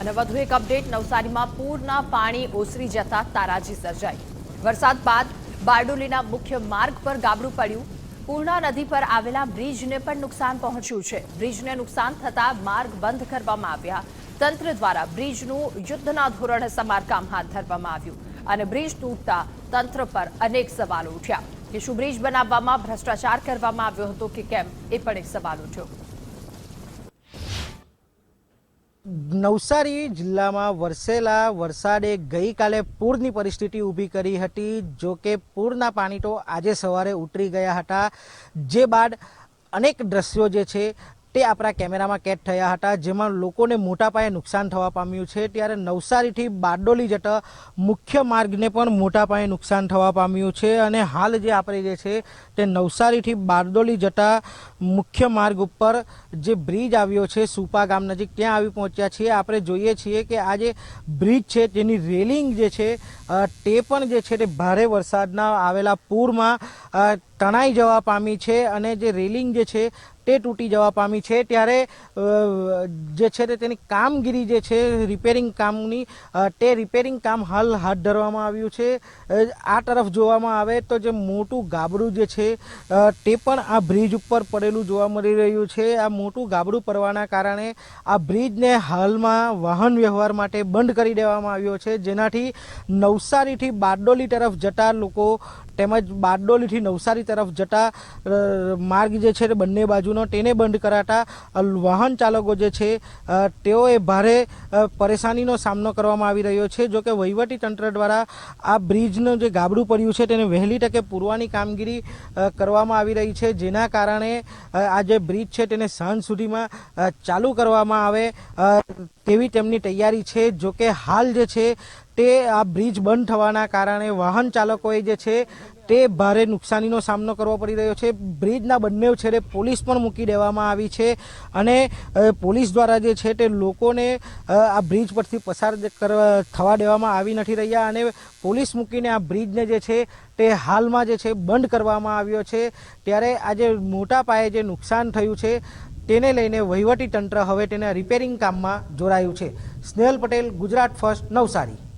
અને વધુ એક અપડેટ, નવસારીમાં પૂરના પાણી ઓસરી જતા તારાજી સર્જાઈ. વરસાદ બાદ બારડોલીના મુખ્ય માર્ગ પર ગાબડું પડ્યું. પૂર્ણા નદી પર આવેલા બ્રિજને પણ નુકસાન પહોંચ્યું છે. બ્રિજને નુકસાન થતા માર્ગ બંધ કરવામાં આવ્યા. તંત્ર દ્વારા બ્રિજનું યુદ્ધના ધોરણે સમારકામ હાથ ધરવામાં આવ્યું અને બ્રિજ તૂટતા તંત્ર પર અનેક સવાલો ઉઠ્યા. કે શું બ્રિજ બનાવવામાં ભ્રષ્ટાચાર કરવામાં આવ્યો હતો કે કેમ? એ પણ એક સવાલ ઉઠ્યો. નવસારી જિલ્લામાં વરસેલા વરસાદે ગઈકાલે પૂરની પરિસ્થિતિ ઊભી કરી હતી, જો કે પૂરના પાણી તો આજે સવારે ઉતરી ગયા હતા. જે બાદ અનેક દ્રશ્યો જે છે તે આપણા કેમેરામાં કેદ થયા હતા, જેમાં લોકોને મોટા પાયે નુકસાન થવા પામ્યું છે. ત્યારે નવસારીથી બારડોલી જતા મુખ્ય માર્ગને પણ મોટા પાયે નુકસાન થવા પામ્યું છે અને હાલ જે આપણે જે છે તે નવસારીથી બારડોલી જતા મુખ્ય માર્ગ ઉપર જે બ્રિજ આવ્યો છે, સુપા ગામ નજીક, ત્યાં આવી પહોંચ્યા છીએ. આપણે જોઈએ છીએ કે આ જે બ્રિજ છે, તેની રેલિંગ જે છે તે પણ જે છે તે ભારે વરસાદના આવેલા પૂરમાં તણાઈ જવા પામી છે અને જે રેલિંગ જે છે તે તૂટી જવા પામી છે. ત્યારે જે છે તે તેની કામગીરી જે છે રિપેરિંગ કામની તે રિપેરિંગ કામ હાલ હાથ ધરવામાં આવ્યું છે. આ તરફ જોવામાં આવે તો જે મોટું ગાબડું જે છે તે પણ આ બ્રિજ ઉપર પડેલું જોવા મળી રહ્યું છે. આ મોટું ગાબડું પડવાના કારણે આ બ્રિજને હાલમાં વાહન વ્યવહાર માટે બંધ કરી દેવામાં આવ્યો છે. જેનાથી નવસારીથી બારડોલી તરફ જતા લોકો તેમજ બારડોલીથી નવસારી તરફ જતા માર્ગ જે છે બંને બાજુનો તેને બંધ કરાતા વાહન ચાલકો જે છે તેઓએ ભારે પરેશાનીનો સામનો કરવામાં આવી રહ્યો છે. જોકે તંત્ર દ્વારા આ બ્રિજનું જે ગાબડું પડ્યું છે તેને વહેલી તકે પૂરવાની કામગીરી કરવામાં આવી રહી છે. જેના કારણે આ જે બ્રિજ છે તેને સાંજ સુધીમાં ચાલુ કરવામાં આવે. તેવી તેમની તૈયારી છે જો કે હાલ જે છે તે આ બ્રિજ બંધ થવાના કારણે વાહન ચાલકોએ જે છે તે ભારે નુકસાનીનો સામનો કરવો પડી રહ્યો છે. બ્રિજના બંને છેડે પોલીસ પણ મૂકી દેવામાં આવી છે અને પોલીસ દ્વારા જે છે તે લોકોને આ બ્રિજ પરથી પસાર થવા દેવામાં આવી નથી રહ્યા અને પોલીસ મૂકીને આ બ્રિજને જે છે તે હાલમાં જે છે બંધ કરવામાં આવ્યો છે. ત્યારે આજે મોટા પાયે જે નુકસાન થયું છે તેને લઈને વહીવટી તંત્ર હવે તેના રિપેરિંગ કામમાં જોડાયું છે. સ્નેહલ પટેલ, ગુજરાત ફર્સ્ટ નવસારી.